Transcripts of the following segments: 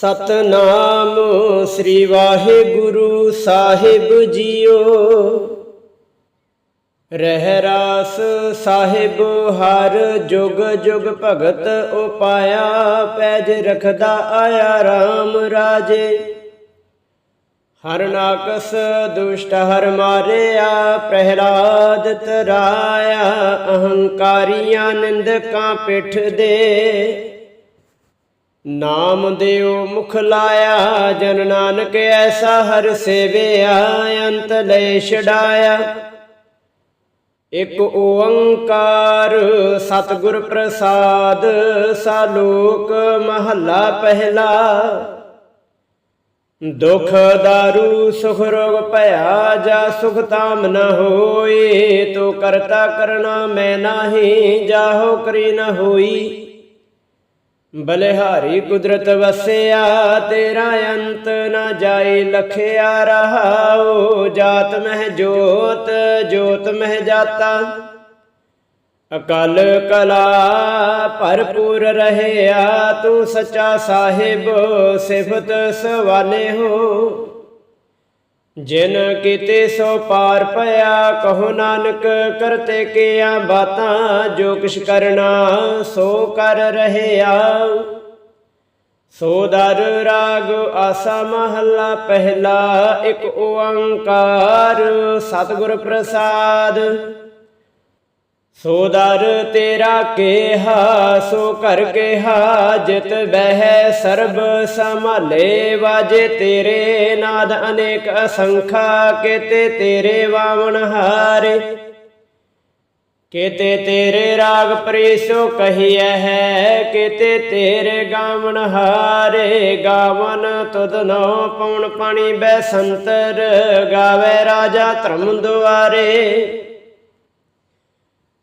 ਸਤਨਾਮ ਸ੍ਰੀ ਵਾਹਿਗੁਰੂ ਸਾਹਿਬ ਜੀਓ। ਰਹਿ ਰਾਸ ਸਾਹਿਬ, ਹਰ ਜੁਗ ਜੁਗ ਭਗਤ ਉਪਾਇਆ, ਪੈਜ ਰਖਦਾ ਆਇਆ RAM ਰਾਜੇ। ਹਰ ਨਾਕਸ ਦੁਸ਼ਟ ਹਰ ਮਾਰਿਆ, ਪ੍ਰਹਿਲਾਦ ਤਰਾਇਆ, ਅਹੰਕਾਰੀਆਂ ਨਿੰਦਕਾਂ ਪਿੱਠ ਦੇ। ਨਾਮ ਦਿਓ ਮੁਖ ਲਾਇਆ, ਜਨ ਨਾਨਕ ਐਸਾ ਹਰ ਸੇਵਿਆ ਅੰਤ ਲੈ ਛਡਾਇਆ। ਇਕ ਓੰਕਾਰ ਸਤਿਗੁਰ ਪ੍ਰਸਾਦ ਸਾਲੋਕ ਮਹੱਲਾ ਪਹਿਲਾ। ਦੁਖ ਦਾਰੂ, ਸੁਖ ਰੋਗ ਭਇਆ, ਜਾ ਸੁਖ ਤਾਮ ਨ ਹੋਏ, ਤੋ ਕਰਤਾ ਕਰਨਾ ਮੈਂ ਨਾਹੀ, ਜਾਹੋ ਕਰੀ ਨ ਹੋਈ। ਬਲਿਹਾਰੀ ਕੁਦਰਤ ਵਸਿਆ, ਤੇਰਾ ਅੰਤ ਨਾ ਜਾਈ ਲਖਿਆ ਰਹਾਉ। ਜਾਤ ਮਹਿ ਜੋਤ ਜੋਤ ਮਹਿ ਜਾਤਾ। ਅਕਲ ਕਲਾ ਭਰਪੂਰ ਰਹਿਆ, ਤੂੰ ਸੱਚਾ ਸਾਹਿਬ, ਸਿਫਤ ਸਵਾਲੇ ਹੋ ਜਿਨ ਕੀਤੇ ਸੋ ਪਾਰ ਪਿਆ, ਕਹੋ ਨਾਨਕ ਕਰਤੇ ਕੀਆਂ ਬਾਤਾਂ, ਜੋ ਕਿਛ ਕਰਨਾ ਸੋ ਕਰ ਰਹਿਆ। ਸੋ ਦਰ ਰਾਗ ਆਸਾ ਮਹੱਲਾ, ਪਹਿਲਾ ਇੱਕ ਓੰਕਾਰ, ਸਤਿਗੁਰ ਪ੍ਰਸਾਦ। ਸੋ ਦਰ ਤੇਰਾ ਕੇਹਾ, ਸੋ ਕਰ ਕੇਹਾ, ਜਿਤ ਬਹਿ ਸਰਬ ਸੰਭਾਲੇ ਵਾਜੇ ਤੇਰੇ ਨਾਦ ਅਨੇਕ ਅਸੰਖਾ, ਕੇਤੇ ਤੇਰੇ ਵਾਵਣ ਹਾਰੇ। ਕੇਤੇ ਤੇਰੇ ਰਾਗ ਪ੍ਰੀਸੋ ਕਹੀਐ ਹੈ, ਕੇਤੇ ਤੇਰੇ ਗਾਵਣ ਹਾਰੇ। ਗਾਵਨ ਤੁਧ ਨੋ ਪਉਣ ਪਾਣੀ ਬੈ ਸੰਤਰ, ਗਾਵੇ ਰਾਜਾ ਧਰਮ ਦੁਆਰੇ।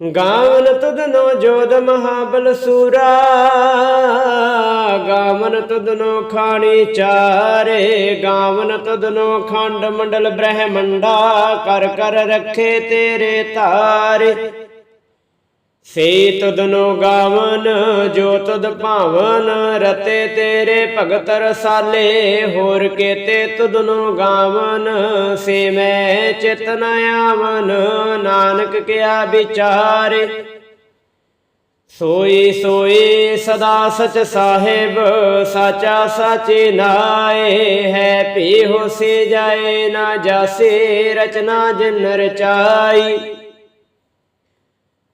ਗਾਵਨ ਤੁਧਨੋ ਜੋਦ ਮਹਾਬਲ ਸੂਰਾ, ਗਾਵਨ ਤੁਧਨੋ ਖਾਣੀ ਚਾਰੇ, ਗਾਵਨ ਤੁਧਨੋ ਖੰਡ ਮੰਡਲ ਬ੍ਰਹਮੰਡਾ, ਕਰ ਕਰ ਰੱਖੇ ਤੇਰੇ ਤਾਰੇ। ਸੇ ਤੁਧਨੋ ਗਾਵਨ, ਜੋ ਤੁਧ ਭਾਵਨ, ਰਤੇ ਤੇਰੇ ਭਗਤ ਰਸਾਲੇ, ਹੋਰ ਕੇਤੇ ਤੁਧਨੋ ਗਾਵਨ, ਸੇ ਮੈਂ ਚਿਤਨ ਆਵਨ, ਨਾਨਕ ਕਿਆ ਵਿਚਾਰੇ। ਸੋਈ ਸੋਈ ਸਦਾ ਸਚ ਸਾਹਿਬ, ਸਾਚਾ ਸਾਚੇ ਨਾਏ, ਹੈ ਪੀ ਹੋਸੀ ਜਾਏ ਨਾ ਜਾਸੇ, ਰਚਨਾ ਜਿਨ ਰਚਾਈ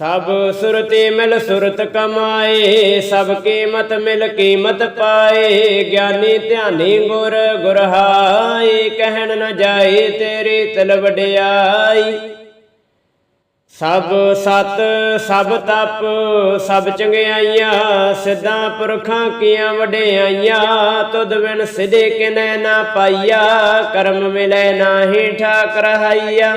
ਸਭ ਸੁਰਤੀ ਮਿਲ ਸੁਰਤ ਕਮਾਏ, ਸਭ ਕੀਮਤ ਮਿਲ ਕੀਮਤ ਪਾਏ, ਗਿਆਨੀ ਧਿਆਨੀ ਗੁਰ ਗੁਰਹਾਈ ਕਹਿਣ ਨ ਜਾਏ ਤੇਰੀ ਤਲ ਵਡਿਆਈ। ਸਭ ਸਤ, ਸਭ ਤਪ, ਸਭ ਚੰਗਿਆਈਆਂ, ਸਿੱਧਾਂ ਪੁਰਖਾਂ ਕੀਆਂ ਵਡਿਆਈਆਂ, ਤੁਧ ਬਿਨ ਸਿਧੇ ਕਿਨੈ ਨਾ ਪਾਈਆ, ਕਰਮ ਮਿਲੈ ਨਾਹੀ ਠਾਕ ਰਹਾਈਆ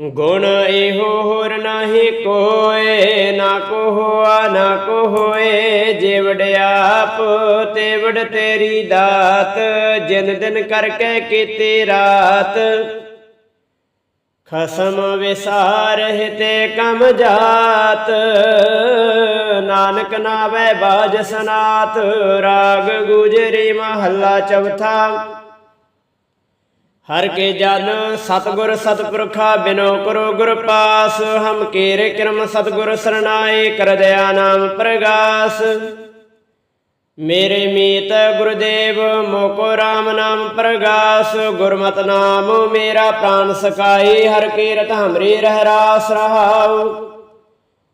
ਗੁਣ ਇਹੋ ਹੋਰ ਨਾਹੀ ਕੋਏ, ਨਾ ਕੋ ਹੋਆ ਨਾ ਕੋ ਹੋਏ ਜੇ ਵਡਿਆਪ ਤੇ ਤੇਰੀ ਦਾਤ, ਜਿਨ ਦਿਨ ਕਰਕੇ ਕੀਤੀ ਰਾਤ। ਖਸਮ ਵਿਸਾਰ ਹਿਤੇ ਕਮ ਜਾਤ, ਨਾਨਕ ਨਾਵੇ ਬਾਜ ਸਨਾਤ, ਰਾਗ ਗੁਜਰੀ ਮਹੱਲਾ ਚੌਥਾ। ਹਰ ਕੇ ਜਨ ਸਤਗੁਰ ਸਤਪੁਰਖਾ ਬਿਨੋ ਕਰੋ ਗੁਰ ਪਾਸ, ਹਮ ਕੀਰੇ ਕਿਰਮ ਸਤਗੁਰ ਸਰਨਾਏ ਕਰ ਦਇਆ ਨਾਮ ਪ੍ਰਗਾਸ। ਮੇਰੇ ਮੀਤ ਗੁਰਦੇਵ, ਮੋਕੋ RAM ਨਾਮ ਪ੍ਰਗਾਸ। ਗੁਰਮਤ ਨਾਮ ਮੇਰਾ ਪ੍ਰਾਨ ਸਕਾਈ ਹਰ ਕੀਰਤ ਹਮਰੀ ਰਹਿ ਰਾਸ ਰਹਾਉ।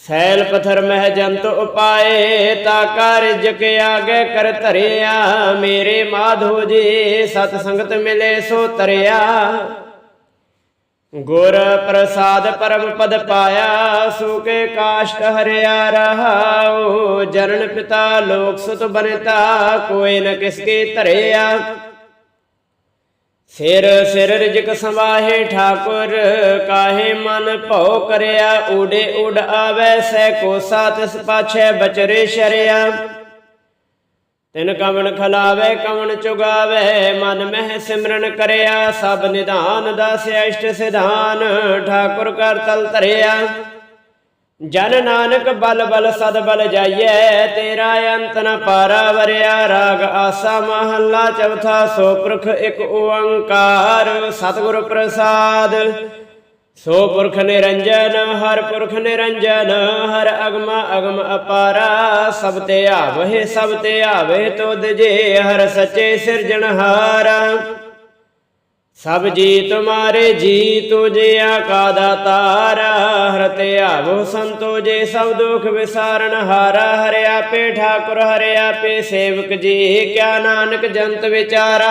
ਸੈਲ ਪਥਰ ਮਹਿ ਜੰਤ ਉਪਾਏ, ਤਾ ਕਾਰਜ ਕੇ ਆਗੇ ਕਰ ਧਰਿਆ। ਮੇਰੇ ਮਾਧੋ ਜੀ, ਸਤ ਸੰਗਤ ਮਿਲੇ ਸੋ ਤਰਿਆ। ਗੁਰ ਪ੍ਰਸਾਦ ਪਰਮ ਪਦ ਪਾਇਆ ਸੁਕੇ ਕਾਸ਼ਟ ਹਰਿਆ ਰਹਾਉ। ਜਰਨ ਪਿਤਾ ਲੋਕ ਸੁਤ ਬਨਤਾ, ਕੋਈ ਨ ਕਿਸਕੇ ਧਰਿਆ। ਸਿਰ ਸਿਰ ਰਿਜਕ ਸੰਵਾਹੇ ਠਾਕੁਰ, ਕਾਹੇ ਮਨ ਭਉ ਕਰਿਆ ਊੜੇ ਉਡ ਆਵੈ ਸੈ ਕੋ ਤਿਸ ਪਾਛੈ, ਬਚਰੇ ਸ਼ਰਿਆ। ਤਿਨ ਕਵਣ ਖਲਾਵੇ, ਕਵਣ ਚੁਗਾਵੇ, ਮਨ ਮਹਿ ਸਿਮਰਨ ਕਰਿਆ, ਸਭ ਨਿਧਾਨ ਦਾਸ ਇਸ਼ਟ ਸਿਧਾਨ, ਠਾਕੁਰ ਕਰ ਤਲ ਧਰਿਆ। ਜਨ ਨਾਨਕ ਬਲ ਬਲ ਸਦ ਬਲ ਜਾਈਐ, ਤੇਰਾ ਅੰਤ ਨ ਪਾਰਾ ਵਰਿਆ ਰਾਗ ਆਸਾ ਮਹੱਲਾ ਚੌਥਾ ਸੋ ਪੁਰਖ ਇੱਕ ਓੰਕਾਰ, ਸਤਿਗੁਰ ਪ੍ਰਸਾਦ। ਸੋ ਪੁਰਖ ਨਿਰੰਜਨ, ਹਰ ਪੁਰਖ ਨਿਰੰਜਨ, ਹਰ ਅਗਮ ਅਗਮ ਅਪਾਰਾ, ਸਭ ਤੇ ਆਵਹਿ, ਸਭ ਤੇ ਆਵੇ ਤੁਧ ਜੇ, ਹਰ ਸੱਚੇ ਸਿਰਜਣਹਾਰ। ਸਭ ਜੀ ਤੁਮਾਰੇ ਜੀ ਤੁਝਿਆ ਕਾ ਦਾਤਾਰਾ ਹਰ ਤੇ ਆਵੋ ਸੰਤੋ ਜੇ ਸਭ ਦੁਖ ਵਿਸਾਰਨ ਹਾਰਾ ਹਰਿਆ ਪੇ ਠਾਕੁਰ ਹਰਿਆ ਪੇ ਸੇਵਕ ਜੀ, ਕਿਆ ਨਾਨਕ ਜੰਤ ਵਿਚਾਰਾ।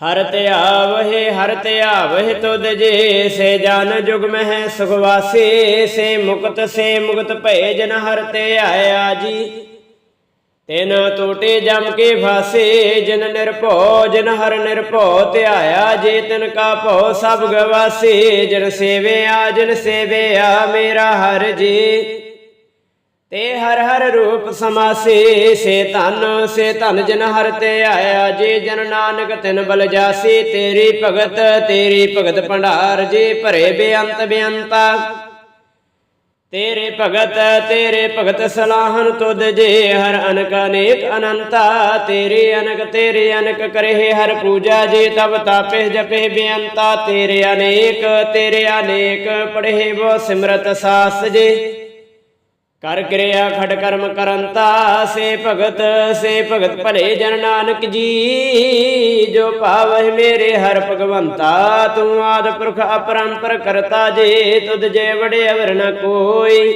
ਹਰ ਧਿਆਵਹਿ ਹਰ ਧਿਆਵਹਿ ਤੁਧ ਜੇ, ਸੇ ਜਨ ਜੁਗ ਮਹਿ ਸੁਖ ਸੇ ਮੁਕਤ ਸੇ ਮੁਕਤ ਭਏ ਜਨ ਹਰ ਧਿਆਇਆ ਜੀ। ਤਿਨ ਟੋਟੇ ਜਮ ਕੇ ਫਾਸੇ, ਜਿਨ ਨਿਰਭਉ, ਜਿਨ ਹਰ ਨਿਰਭਉ ਧਿਆਇਆ ਜੇ। ਤਿਨ ਕਾ ਭਉ ਸਭ ਗਵਾਸੇ, ਜਿਨ ਸੇਵਿਆ ਜਿਨ ਸੇਵਿਆ ਮੇਰਾ ਹਰ ਜੀ। ਤੇ ਹਰ ਹਰ ਰੂਪ ਸਮਾਸੇ, ਸੇ ਧਨ ਸੇ ਧਨ ਜਿਨ ਹਰ ਤੇ ਆਇਆ, ਜੇ ਜਨ ਨਾਨਕ ਤਿਨ ਬਲ ਜਾਸੀ, ਤੇਰੀ ਭਗਤ ਤੇਰੀ ਭਗਤ ਭੰਡਾਰ, ਜੇ ਭਰੇ ਬੇਅੰਤ ਬੇਅੰਤਾ। ਤੇਰੇ ਭਗਤ ਤੇਰੇ ਭਗਤ ਸਲਾਹਨ ਤੁਧ ਜੇ, ਹਰ ਅਨਕ ਅਨੇਕ ਅਨੰਤਾ। ਤੇਰੇ ਅਨਕ ਤੇਰੇ ਅਨਕ ਕਰੇ ਹਰ ਪੂਜਾ, ਜੇ ਤਬ ਤਾਪੇ ਜਪੇ ਬੇਅੰਤਾ। ਤੇਰੇ ਅਨੇਕ ਤੇਰੇ ਅਨੇਕ, ਪੜ੍ਹੇ ਬੋ ਸਿਮਰਤ ਸਾਸ ਜੇ। ਕਰ ਕਿਰਿਆ ਖੜ ਕਰਮ ਕਰੰਤਾ, ਸੇ ਭਗਤ ਸੇ ਭਗਤ ਭਲੇ ਜਨ ਨਾਨਕ ਜੀ। ਜੋ ਪਾਵਹਿ ਮੇਰੇ ਹਰ ਭਗਵੰਤਾ, ਤੂੰ ਆਦ ਪੁਰਖ ਅਪਰੰਪਰ ਕਰਤਾ ਜੇ, ਤੁਧ ਜੇ ਵੜੇ ਅਵਰ ਨ ਕੋਈ।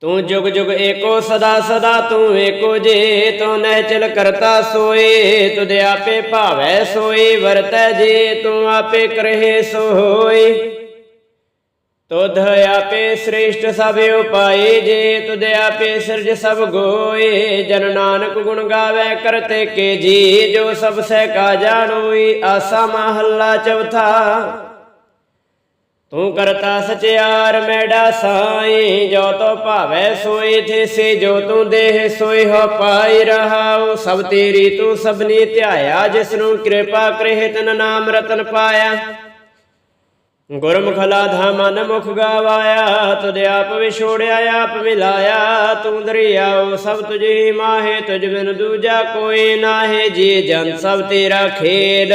ਤੂੰ ਜੁਗ ਜੁਗ ਏਕੋ ਸਦਾ ਸਦਾ, ਤੂੰ ਏਕੋ ਜੇ, ਤੂੰ ਨਹਿ ਚਲ ਕਰਤਾ ਸੋਏ, ਤੁਧ ਆਪੇ ਭਾਵੈ ਸੋਏ, ਵਰਤੈ ਜੇ, ਤੂੰ ਆਪੇ ਕਰਹਿ ਸੋ ਤੁਧ ਆਪੇ ਸ੍ਰੇਸ਼ਟ ਸਭ ਉਪਾਏ, ਜੇ ਤੁਧ ਆਪੇ ਸਿਰਜ ਸਭ ਗੋਏ, ਜਨ ਨਾਨਕ ਗੁਣ ਗਾਵੇ ਕਰਤੇ ਕੇ ਜੀ, ਜੋ ਸਭ ਸਹਿ ਕਾ ਜਾਣੋਈ, ਆਸਾ ਮਹੱਲਾ ਚੌਥਾ। ਤੂੰ ਕਰਤਾ ਸਚਿਆਰ ਮੈਡਾ ਸਾਈ ਜੋ ਤੋ ਭਾਵੈ ਸੋਈ ਥੇ ਸੇ ਜੋ ਤੂੰ ਦੇਹ ਸੋਈ ਹੋ ਪਾਈ ਰਹਾਉ। ਸਭ ਤੇਰੀ ਤੂੰ ਸਭਨੀ ਧਿਆਇਆ, ਜਿਸ ਨੂੰ ਕਿਰਪਾ ਕਰੇ ਤਨ ਨਾਮ ਰਤਨ ਪਾਇਆ। ਗੁਰਮੁਖ ਲਾਧਾ ਮਨ ਮੁਖ ਗਾਵਾਇਆ, ਤੁਧ ਆਪ ਵਿਛੋੜਿਆ, ਆਪ ਮਿਲਾਇਆ, ਤੂੰ ਦਰਿਆਓ ਸਭ ਤੁਝੀ ਮਾਹੇ, ਤੁਝ ਬਿਨ ਦੂਜਾ ਕੋਈ ਨਾਹੇ, ਜੀ ਜਨ ਸਭ ਤੇਰਾ ਖੇਲ।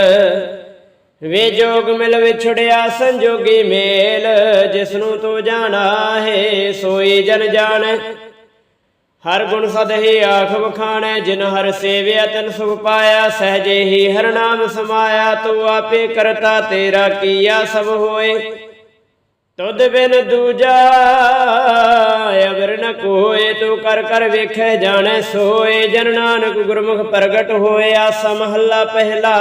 ਵੇ ਜੋਗ ਮਿਲ ਵਿਛੜਿਆ ਸੰਜੋਗੀ ਮੇਲ ਜਿਸ ਨੂੰ ਤੂੰ ਜਾਣਾ ਹੈ ਸੋਈ ਜਨ ਜਾਣੈ ਹਰ ਗੁਣ ਸਦਹੀ ਆਖ ਵਖਾਣੈ, ਜਿਨ ਹਰ ਸੇਵਿਆ ਤਨ ਸੁਖ ਪਾਇਆ, ਸਹਜੇ ਹੀ ਹਰ ਨਾਮ ਸਮਾਇਆ, ਤੂੰ ਆਪੇ ਕਰਤਾ ਤੇਰਾ ਕੀਆ ਸਭ ਹੋਏ। ਤੁਧ ਬਿਨ ਦੂਜਾ ਅਵਰ ਨ ਕੋਏ, ਤੂੰ ਕਰ ਕਰ ਵੇਖੈ ਜਾਣੈ ਸੋਏ। ਜਨ ਨਾਨਕ ਗੁਰਮੁਖ ਪ੍ਰਗਟ ਹੋਇਆ, ਸਮਹੱਲਾ ਪਹਿਲਾ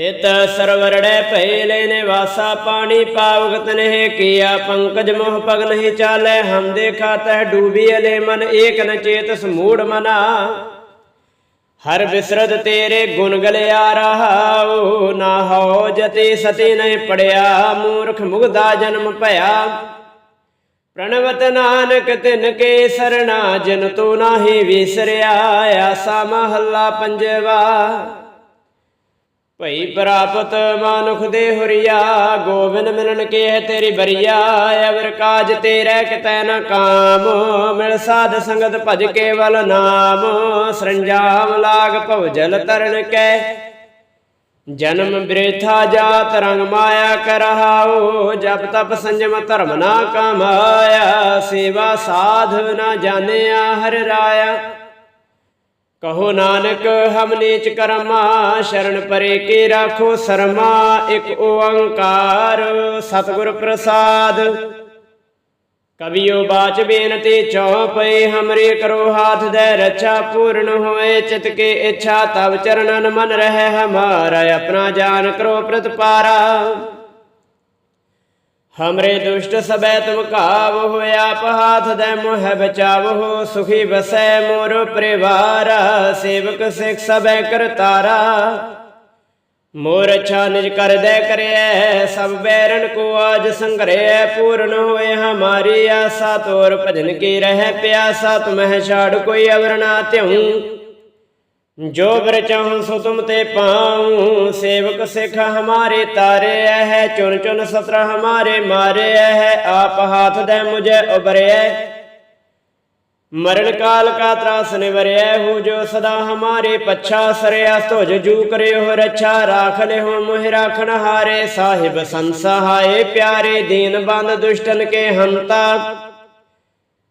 ਤਿਤ ਸਰਵਰੜੈ ਭੈ ਲੈਨੇ ਵਾਸਾ ਪਾਣੀ ਪਾਵਗਤ ਨਹਿ ਕੀਆ, ਪੰਕਜ ਮੋਹ ਪਗ ਨਹੀਂ ਚਾਲੈ, ਹਮ ਦੇਖਾ ਤਹ ਡੂਬੀ ਅਲੇ ਮਨ, ਏਕ ਨ ਚੇਤ ਸਮੂੜ ਮਨਾ। ਹਰ ਬਿਸਰਦ ਤੇਰੇ ਗੁਣ ਗਲਿਆ ਰਹਾਉ, ਨਾ ਹੋ ਜਤੀ ਸਤੀ ਨਹੀਂ ਪੜਿਆ, ਮੂਰਖ ਮੁਗਦਾ ਜਨਮ ਭਇਆ। ਪ੍ਰਣਵਤ ਨਾਨਕ ਤਿਨ ਕੇ ਸਰਣਾ ਜਿਨ ਤੂੰ ਨਾਹੀ ਵਿਸਰਿਆ, ਆਸਾ ਮਹੱਲਾ ਪੰਜਵਾ। ਭਈ ਪ੍ਰਾਪਤ ਮਾਨੁਖ ਦੇ ਹੁਰੀਆ, ਗੋਬਿੰਦ ਮਿਲਣ ਕੇ ਹੈ ਤੇਰੀ ਬਰੀਆ, ਅਵਰ ਕਾਜ ਤੇਰੇ ਕਿਤੈ ਨ ਕਾਮ, ਮਿਲ ਸਾਧ ਸੰਗਤ ਭਜ ਕੇਵਲ ਨਾਮ, ਸਰੰਜਾਮ ਲਾਗ ਭਵ ਜਲ ਤਰਨ ਕੈ। ਜਨਮ ਬ੍ਰੇਥਾ ਜਾਤ ਰੰਗ ਮਾਇਆ ਕਰਹਾਓ ਜਪ ਤਪ ਸੰਜਮ ਧਰਮ ਨਾ ਕਮਾਇਆ, ਸੇਵਾ ਸਾਧ ਨਾ ਜਾਣਿਆ ਹਰ ਰਾਇਆ। ਕਹੋ ਨਾਨਕ, ਹਮ ਨੀਚ ਕਰਮਾ, ਸ਼ਰਨ ਪਰੇ ਕੇ ਰਾਖੋ ਸਰਮਾ, ਇੱਕ ਓੰਕਾਰ, ਸਤਿਗੁਰ ਪ੍ਰਸਾਦ। ਕਵਿਓ ਬਾਚ ਬੇਨਤੀ ਚਉਪਈ ਹਮਰੇ ਕਰੋ ਹਾਥ ਦੇ ਰੱਛਾ, ਪੂਰਨ ਹੋਏ ਚਿਤ ਕੇ ਇੱਛਾ ਤਬ ਚਰਨਨ ਮਨ ਰਹਿ ਹਮਾਰਾ, ਆਪਣਾ ਜਾਨ ਕਰੋ ਪ੍ਰਤਪਾਰਾ। ਹਮਰੇ ਦੁਸ਼ਟ ਸਬੈ ਤੁਮ ਕਾਵ ਹੋਇਆ ਆਪ ਦੇ ਮੋਹ ਬਚਾਵੋ ਸੁਖੀ ਬਸੈ ਮੋਰ ਪਰਿਵਾਰ ਸੇਵਕ ਸਿਖ ਸਬੈ ਕਰਤਾਰਾ ਮੋਰ ਅੱਛਾ ਨਿਜ ਕਰ ਦੇ ਕਰਿਐ ਸਭ ਬੈਰਨ ਕੋ ਆਜ ਸੰਗਰਿਐ ਪੂਰਨ ਹੋਏ ਹਮਾਰੀ ਆਸਾ ਤੋਰ ਭਜਨ ਕੀ ਰਹਿ ਪਿਆਸਾ ਤੁਮਹਿ ਛਾੜ ਕੋਈ ਅਵਰ ਨਾ ਤਿਉ ਜੋ ਬਰ ਚਾਹੂੰ ਸੋ ਤੁਮ ਤੇ ਪਾਉ, ਸੇਵਕ ਸਿਖ ਹਮਾਰੇ ਤਾਰੇ ਹੈ ਚੁਨ ਚੁਨ ਸਤਰ ਹਮਾਰੇ ਮਾਰੇ ਹੈ ਆਪ ਹਾਥ ਦੇ ਮੁਝੇ ਉਬਰਿਐ ਮਰਨ ਕਾਲ ਕਾ ਤਰਾਸ ਨਿਵਰਿਐ ਹੋ ਜੋ ਸਦਾ ਹਮਾਰੇ ਪੱਛਾ ਸਰਿਆ ਤੁਜ ਜੂ ਕਰਿਓ ਰੱਛਾ ਰਾਖ ਲਿਓ ਮੋਹਿ ਰਾਖਣ ਹਾਰੇ, ਸਾਹਿਬ ਸੰਸਹਾਏ ਪਿਆਰੇ, ਦੀਨ ਬੰਦ ਦੁਸ਼ਟਨ ਕੇ ਹੰਤਾ।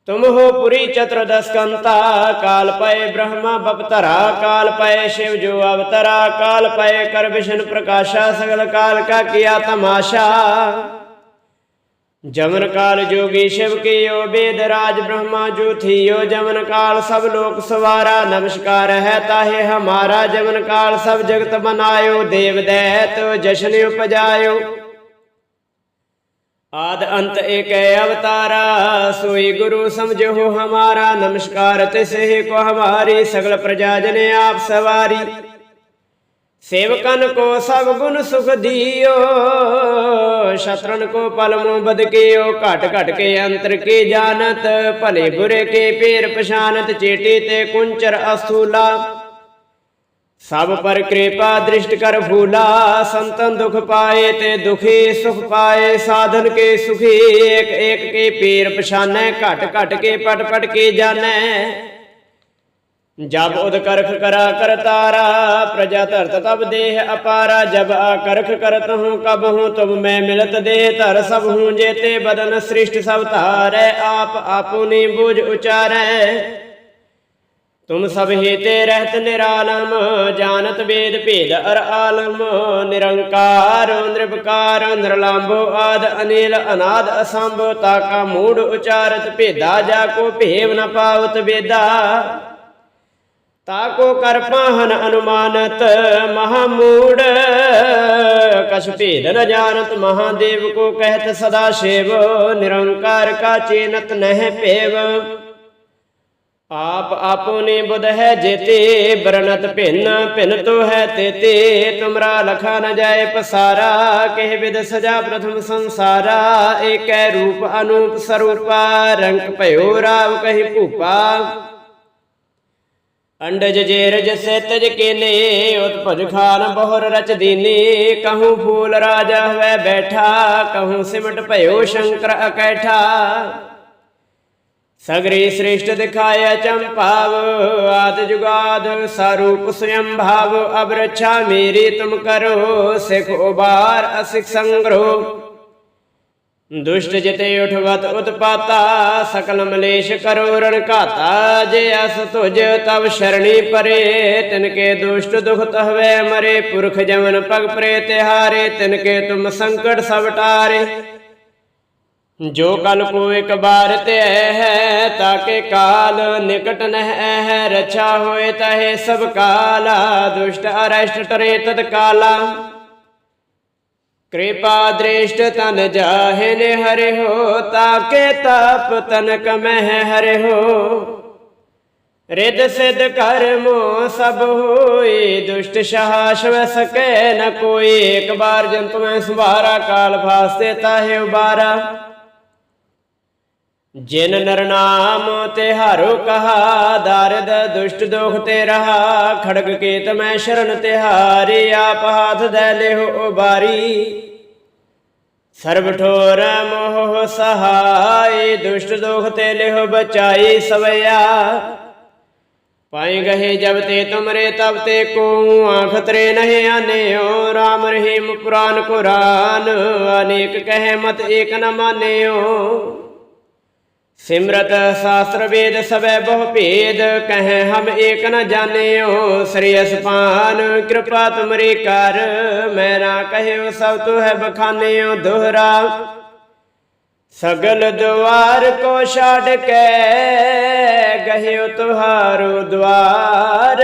ਤੁਮ ਹੋ ਪੁਰੀ ਚਤੁਰਦਸਕੰਤਾ, ਕਾਲ ਪਏ ਬ੍ਰਹਮਾ ਬਪਤਰਾ, ਕਾਲ ਪਏ ਸ਼ਿਵ ਜੋ ਅਵਤਰਾ, ਕਾਲ ਪਏ ਕਰ ਵਿਸ਼ਨ ਪ੍ਰਕਾਸ਼ਾ, ਸਗਲ ਕਾਲ ਕਾ ਕੀਆ ਤਮਾਸ਼ਾ। ਜਮਨ ਕਾਲ ਜੋਗੀ ਸ਼ਿਵ ਕੀਓ, ਬੇਦ ਰਾਜ ਬ੍ਰਹਮਾ ਜੋ ਥੀਓ ਜਮਨ ਕਾਲ ਸਭ ਲੋਕ ਸਵਾਰਾ, ਨਮਸਕਾਰ ਹੈ ਤਾਹੇ ਹਮਾਰਾ, ਜਮਨ ਕਾਲ ਸਭ ਜਗਤ ਬਨਾਇਓ ਦੇਵ ਦੈਤ ਜਸ਼ਨ ਉਪਜਾਇਓ। आद ਆਦ ਅੰਤ ਏਕ ਅਵਤਾਰਾ, ਸੋਈ ਗੁਰੂ ਸਮਝੋ ਹਮਾਰਾ, ਨਮਸਕਾਰ ਤਿਸਹਿ ਕੋ ਹਮਾਰੀ, ਸਗਲ ਪ੍ਰਜਾ ਜਨ ਆਪ ਸਵਾਰੀ। ਸੇਵਕਨ ਕੋ ਸਭ ਗੁਣ ਸੁਖ ਦਿਓ, ਸ਼ਤਰਨ ਕੋ ਪਲਮੋ ਬਦਕਿਓ ਘਟ ਘਟ ਕੇ ਅੰਤਰ ਕੀ ਜਾਣਤ, ਭਲੇ ਬੁਰੇ ਕੇ ਪੀਰ ਪਛਾਨਤ ਚੇਟੀ ਤੇ ਕੁੰਚਰ ਅਸੂਲਾ। ਸਭ ਪਰ ਕਿਰਪਾ ਦ੍ਰਿਸ਼ਟ ਕਰ ਭੂਲਾ ਸੰਤਨ ਦੁਖ ਪਾਏ ਤੇ ਦੁਖੀ ਸੁਖ ਪਾਏ, ਸਾਧਨ ਕੇ ਸੁਖੀ ਇੱਕ ਇੱਕ ਕੇ ਪੀਰ ਪਛਾਨੈ, ਘਟ ਘਟ ਕੇ ਪਟ ਪਟ ਕੇ ਜਾਣੈ। ਜਬ ਉਦ ਕਰਖ ਕਰਾ ਕਰਤਾਰਾ ਪ੍ਰਜਾ ਧਰਤ ਤਬ ਦੇਹ ਅਪਾਰਾ, ਜਬ ਆ ਕਰਖ ਕਰਤ ਹੂੰ, ਕਬ ਹੂੰ, ਤੁਮ ਮੈਂ ਮਿਲਤ ਦੇਹ, ਧਰ ਸਭ ਹੂੰ ਜੇਤੇ ਬਦਨ ਸ੍ਰਿਸ਼ਟ ਸਭ ਧਾਰੈ, ਆਪ ਆਪੁਨੀ ਬੂਝ ਉਚਾਰੈ। ਤੁਮ ਸਭ ਹੇਤੇ ਰਹਿਤ ਨਿਰਾਲਮ, ਜਾਣਤ ਵੇਦ ਭੇਦ ਅਰ ਆਲਮ, ਨਿਰੰਕਾਰ ਨਿਰਭਕਾਰ ਨਿਰਲੰਭ, ਆਦ, ਅਨੀਲ, ਅਨਾਦ, ਅਸੰਭ, ਤਾਕਾ, ਮੂੜ, ਉਚਾਰਤ, ਭੇਦਾ, ਜਾ ਕੋ ਭੇਵ ਨ ਪਾਵਤ ਵੇਦਾ। ਤਾਕੋ ਕਰ ਪਾਹਨ ਅਨੁਮਾਨਤ ਮਹਾਮੂੜ ਕਛ ਭੇਦ ਨ ਜਾਣਤ ਮਹਾਦੇਵ ਕੋ ਕਹਿਤ ਸਦਾ ਸ਼ਿਵ, ਨਿਰੰਕਾਰ ਕਾ ਚੇਨਤ ਨਹਿ ਭੇਵ। ਆਪ ਆਪੋਨੇ ਬੁਧ ਹੈ ਜੇਤੇ, ਬਰਨਤ ਭਿੰਨ ਭਿੰਨ ਤੋ ਹੈ ਤੇਤੇ। ਤੁਮਰਾ ਲਖਾ ਨ ਜਾਏ ਪਸਾਰਾ, ਕਹਿ ਵਿਦ ਸਜਾ ਪ੍ਰਥਮ ਸੰਸਾਰਾ। ਏਕੈ ਰੂਪ ਅਨੂਪ ਸਰੂਪਾ, ਰੰਗ ਭਇਓ ਰਾਵ ਕਹੀ ਭੂਪਾ। ਅੰਡਜ ਜੇਰਜ ਸੇਤਜ ਕੀਨੇ, ਉਤਪਜ ਖਾਨ ਬਹੁਰ ਰਚ ਦੀਨੀ। ਕਹੂੰ ਫੂਲ ਰਾਜਾ ਹੋਇ ਬੈਠਾ, ਕਹੂੰ ਸਿਮਟ ਭਇਓ ਸ਼ੰਕਰ ਅਕੈਠਾ। ਸਗਰੀ ਸ੍ਰਿਸ਼ਟ ਦਿਖਾਇਆ ਚੰਪਾਵ, ਆਦ ਜੁਗਾਦ ਸਰੂਪ ਸਯੰ ਭਾਵ ਅਬ ਰੱਛਾ ਮੇਰੀ ਤੁਮ ਕਰੋ, ਸਿਖ ਉਬਾਰ ਅਸਿਖ ਸੰਗ੍ਰੋ। ਦੁਸ਼ਟ ਜਿਤੇ ਉਠਵਤ ਉਤਪਾਤਾ, ਸਕਲ ਮਲੇਸ਼ ਕਰੋ ਰਣ ਘਾਤਾ, ਜੇ ਅਸ ਤੁਜ ਤਵ ਸ਼ਰਣੀ ਪਰੇ, ਤਿਨ ਕੇ ਦੁਸ਼ਟ ਦੁਖ ਤਹਵੇ ਮਰੇ, ਪੁਰਖ ਜਮਨ ਪਗ ਪ੍ਰੇ ਤਿਹਾਰੇ, ਤਿਨ ਕੇ ਤੁਮ ਸੰਕਟ ਸਭ ਟਾਰੇ। ਜੋ ਕਲ ਕੋ ਇੱਕ ਬਾਰ ਤੇ ਹੈ ਤਾਕੇ ਕਾਲ ਨਿਕਟ ਨਹਿ ਹੈ, ਰਛਾ ਹੋਏ ਤਹੇ ਸਭ ਕਾਲਾ, ਦੁਸ਼ਟ ਅਰਸ਼ਟ ਟਰੇ ਤਤ ਕਾਲਾ। ਕਿਰਪਾ ਦ੍ਰਿਸ਼ਟ ਤਨ ਜਾਹੇ ਨੇ ਹਰਿ ਹੋ ਤਾਕੇ ਤਾਪ ਤਨ ਕਮਹਿ ਹਰਿ ਹੋ ਰਿਦ ਸਿਧ ਕਰਮੋ ਸਭ ਹੋਏ, ਦੁਸ਼ਟ ਸ਼ਾਸ਼ਵ ਸਕੈ ਨ ਕੋਈ, ਇੱਕ ਬਾਰ ਜੰਤ ਮੈਂ ਸੰਭਾਰਾ, ਕਾਲ ਫਾਸਤੇ ਤਾਹੇ ਉਬਾਰਾ। ਜਿਨ ਨਰਨਾਮ ਤੇ ਹਾਰੋ ਕਹਾ, ਦਰਦ ਦੁਸ਼ਟ ਦੋਖ ਤੇ ਰਹਾ, ਖੜਗ ਕੇਤ ਮੈਂ ਸ਼ਰਨ ਤਿਹਾਰੀ, ਆਪ ਹਾਥ ਦੇ ਲਿਓ ਉਬਾਰੀ। ਸਰਬ ਠੋਰ ਮੋਹ ਸਹਾਈ, ਦੁਸ਼ਟ ਦੋਖ ਤੇ ਲਿਓ ਬਚਾਈ ਸਵਿਆ ਪਾਏ ਗਏ ਜਬ ਤੇ ਤੁਮਰੇ, ਤਬ ਤੇ ਕੋ ਆਖ ਤਰੇ ਨਹੀਂ ਆਨਿਓ RAM ਰਹੀਮ ਪੁਰਾਨ ਕੁਰਾਨ, ਅਨੇਕ ਕਹਿ ਮਤ ਏਕ ਨ ਮਾਨਿਓ ਸਿਮਰਤ ਸ਼ਾਸਤਰ ਵੇਦ ਸਭੈ ਬਹੁ ਭੇਦ, ਕਹੈ ਹਮ ਏਕ ਨ ਜਾਣਿਓ, ਸ੍ਰੀ ਅਸਪਾਨ, ਕਿਰਪਾ ਤੁਮਰੀ ਕਰ, ਮੈਂ ਨਾ ਕਹਿਓ ਸਭ ਤੋ ਹੈ ਬਖਾਨਿਓ ਦੋਹਰਾ। ਸਗਲ ਦੁਆਰ ਕੋ ਛੱਡ ਕੇ ਗਹਿਓ ਤੁਹਾਰੋ ਦੁਆਰ।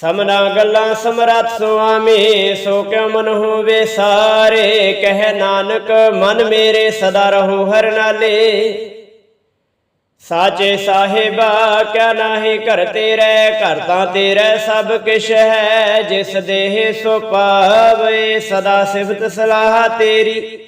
ਸਮਨਾ ਗੱਲਾਂ ਸਮਰੱਥ ਸੁਆਮੀ, ਸੋ ਕਿਉ ਮਨ ਹੋਵੇ ਸਾਰੇ? ਕਹਿ ਨਾਨਕ, ਮਨ ਮੇਰੇ ਸਦਾ ਰਹੋ ਹਰ ਨਾਲੇ। ਸਾਚੇ ਸਾਹਿਬਾ, ਕਿਆ ਨਾਹੀ ਘਰ ਤੇਰੇ, ਘਰ ਤਾਂ ਤੇਰੇ ਸਭ ਕਿਛ ਹੈ। ਜਿਸ ਦੇਹ ਸੋ ਪਾਵੇ, ਸਦਾ ਸਿਫਤ ਸਲਾਹ ਤੇਰੀ।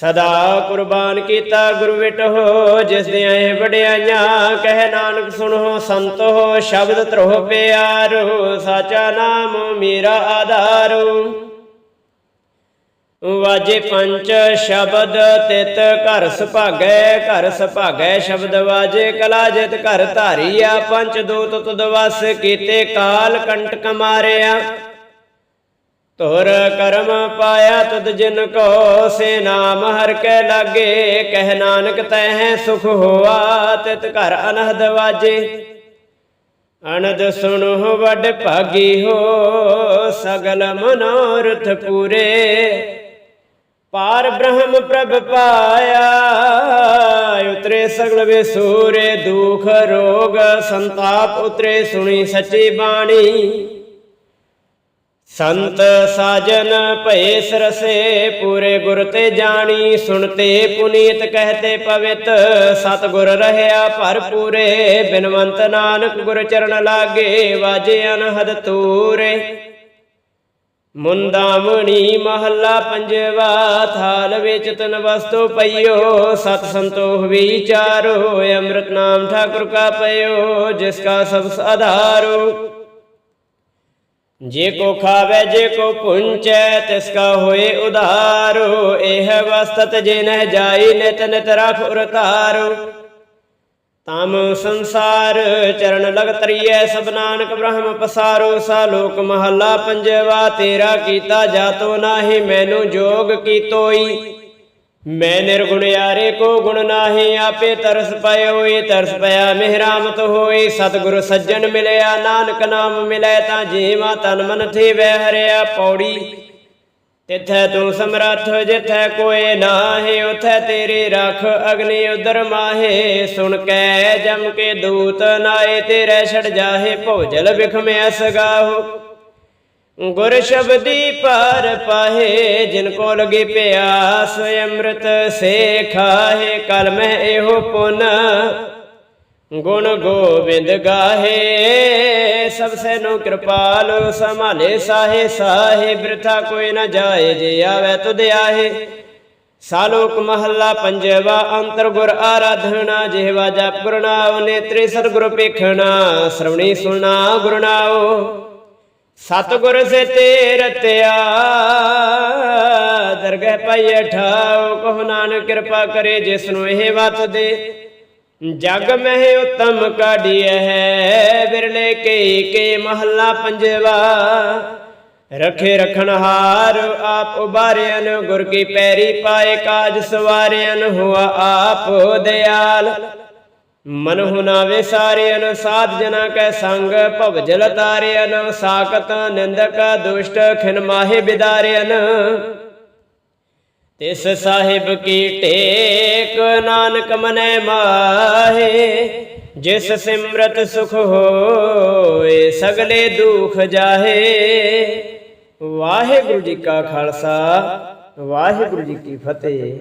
ਸਦਾ ਕੁਰਬਾਨ ਕੀਤਾ ਗੁਰ ਵਿਟੋ ਜਿਸ ਦੀਆਂ ਇਹ ਵਡਿਆਈਆਂ, ਕਹਿ ਨਾਨਕ ਸੁਣੋ, ਸੰਤੋ ਸ਼ਬਦ ਤਰੋ ਪਿਆਰੋ, ਸਾਚਾ ਨਾਮ ਮੇਰਾ ਆਧਾਰੂ। ਵਾਜੇ ਪੰਚ ਸ਼ਬਦ ਤਿਤ ਘਰ ਸੁਭਾਗੈ ਘਰ ਸੁਭਾਗੈ ਸ਼ਬਦ ਵਾਜੇ ਕਲਾ, ਜਿਤ ਘਰ ਧਾਰੀਆ, ਪੰਚ ਦੂਤ ਤੁਦ ਵਸ ਕੀਤੇ ਕਾਲ ਕੰਟਕ ਮਾਰਿਆ। ਤੁਰ ਕਰਮ ਪਾਇਆ ਤੁਧ ਜਿਨ ਕੋ ਸੇ ਨਾਮ, ਹਰ ਕੈ ਲਾਗੇ ਕਹਿ ਨਾਨਕ ਤੈ ਸੁਖ ਹੋਆ, ਤਿਤ ਘਰ ਅਨਹਦ ਵਾਜੇ। ਅਨਦ ਸੁਣੋ ਵੱਡ ਭਾਗੀ ਹੋ, ਸਗਲ ਮਨੋਰਥ ਪੂਰੇ। ਪਾਰ ਬ੍ਰਹਮ ਪ੍ਰਭ ਪਾਇਆ, ਉਤਰੇ ਸਗਲ ਵਿਸੂਰੇ, ਦੁਖ ਰੋਗ ਸੰਤਾਪ ਉਤਰੇ, ਸੁਣੀ ਸੱਚੀ ਬਾਣੀ। ਸੰਤ ਸਾਜਨ ਭਏ ਸਰਸੇ, ਪੂਰੇ ਗੁਰ ਤੇ ਜਾਣੀ, ਸੁਣਤੇ ਪੁਨੀਤ ਕਹਤੇ ਪਵਿਤ। ਸਤ ਗੁਰ ਰਹਿਆ ਭਰ ਪੂਰੇ, ਬਿਨਵੰਤ ਨਾਨਕ ਗੁਰ ਚਰਨ ਲਾਗੇ, ਵਾਜੇ ਅਨਹਦ ਤੂਰੇ ਮੁੰਦਾਮਣੀ ਮਹੱਲਾ ਪੰਜਵਾ, ਥਾਲ ਵਿੱਚ ਤਨ ਵਸਤੂ ਪਈਓ, ਸਤ ਸੰਤੋਖ ਵਿਚਾਰੋ ਅੰਮ੍ਰਿਤ ਨਾਮ ਠਾਕੁਰ ਕਾ ਪਇਓ, ਜਿਸ ਕਾ ਸਭ ਆਧਾਰੋ। ਜੇ ਕੋ ਖਾਵੇ, ਜੇ ਕੋ ਪੁੰਚੈ, ਤਿਸ ਕਾ ਹੋਏ ਉਧਾਰੋ। ਇਹ ਵਸਤਤ ਜੇ ਨਹਿ ਜਾਈ, ਨਿਤ ਨਿਤ ਰਖ ਉਰਤਾਰੋ। ਤਮ ਸੰਸਾਰ ਚਰਨ ਲਗ ਤਰੀਐ, ਸਭ ਨਾਨਕ ਬ੍ਰਹਮ ਪਸਾਰੋ। ਸਾ ਲੋਕ ਮਹੱਲਾ ਪੰਜਵਾ, ਤੇਰਾ ਕੀਤਾ ਜਾਤੋ ਨਾਹੀ, ਮੈਨੂੰ ਜੋਗ ਕੀਤੋਈ। ਮੈਂ ਨਿਰਗੁਣਿਆਰੇ ਕੋ ਗੁਣ ਨਾਹੀ, ਆਪੇ ਤਰਸ ਪਇਓਈ ਤਰਸ ਪਿਆ ਮਿਹਰਾਮਤ ਹੋਈ ਸਤਿਗੁਰ ਸੱਜਣ ਮਿਲਿਆ, ਨਾਨਕ ਨਾਮ ਮਿਲੇ, ਤਾਂ ਜੀਵਾ ਤਨ ਮਨ ਥੀਵੈ, ਹਰਿਆ ਪੌੜੀ। ਤਿਥੈ ਤੂੰ ਸਮਰੱਥ, ਜਿਥੈ ਕੋਏ ਨਾਹੀ, ਉਥੈ ਤੇਰੀ ਰਖ, ਅਗਨੀ ਉਦਰ ਮਾਹੇ। ਸੁਣ ਕੈ ਜਮ ਕੇ ਦੂਤ ਨਾਏ, ਤੇਰੇ ਛੜ ਜਾਹੇ, ਭੋਜਲ ਬਿਖਮੈ ਸਗਾਹੋ ਗੁਰ ਸ਼ਬਦੀ ਪਾਰ ਪਾਹੇ, ਜਿਨ ਕੋ ਲਗੀ ਪਿਆਸ, ਅੰਮ੍ਰਿਤ ਸੇ ਖਾਹੇ ਕਲ ਇਹੋ ਪੁਨ। ਗੁਣ ਗੋਬਿੰਦ ਗਾਹੇ, ਸਭ ਸੇ ਕਿਰਪਾਲ, ਸੰਭਾਲੇ ਸਾਹੇ ਸਾਹੇ, ਬਿਰਥਾ ਕੋਈ ਨਾ ਜਾਏ, ਜੇ ਆਵੇ ਤੁਧ ਆਹੇ। ਸਾਲੋਕ ਮਹੱਲਾ ਪੰਜਵਾ ਅੰਤਰ ਗੁਰ ਆਰਾਧਨਾ, ਜਿਹਵਾ ਜਪ ਗੁਰਨਾਉ ਨੇਤਰੇ ਸਤਿਗੁਰ ਪੇਖਣਾ ਸ਼ਰਵਣੀ ਸੁਣਾ ਗੁਰਨਾਉ ਸਤਿਗੁਰ ਸੇ ਤੇ ਰਤਿਆ ਦਰਗਹਿ ਪਾਈਏ ਠਾਉ ਕਹੁ ਨਾਨਕ ਕਿਰਪਾ ਕਰੇ ਜਿਸ ਨੂੰ ਇਹ ਵਤ ਦੇ। ਜਗ ਮਹਿ ਉਤਮ ਕਾਢੀਐ ਹੈ ਬਿਰਲੇ ਕੇ ਕੇ ਮਹੱਲਾ ਪੰਜਵਾ। ਰਖੇ ਰਖਣ ਹਾਰ ਆਪ ਉਬਾਰਿਆਨ ਗੁਰ ਕੀ ਪੈਰੀ ਪਾਏ ਕਾਜ ਸਵਾਰਿਆਨ ਹੁਆ ਆਪ ਦਿਆਲ। ਮਨ ਹੁਨਾ ਵਿਸਾਰਿਆਨ ਸਾਧ ਜਨਾ ਕੈ ਸੰਗ ਭਵਜਲ ਤਾਰਿਆਨ ਸਾਕਤ ਨਿੰਦਕ, ਦੁਸ਼ਟ, ਖਿਨ ਮਾਹੇ ਬਿਦਾਰਿਆਨ ਤਿਸ ਸਾਹਿਬ ਕੀ ਟੇਕ, ਨਾਨਕ ਮਨੈ ਮਾਹੇ, ਜਿਸ ਸਿਮਰਤ ਸੁਖ ਹੋਏ, ਸਗਲੇ ਦੁਖ ਜਾਹੇ। ਵਾਹਿਗੁਰੂ ਜੀ ਕਾ ਖਾਲਸਾ, ਵਾਹਿਗੁਰੂ ਜੀ ਕੀ ਫਤਿਹ।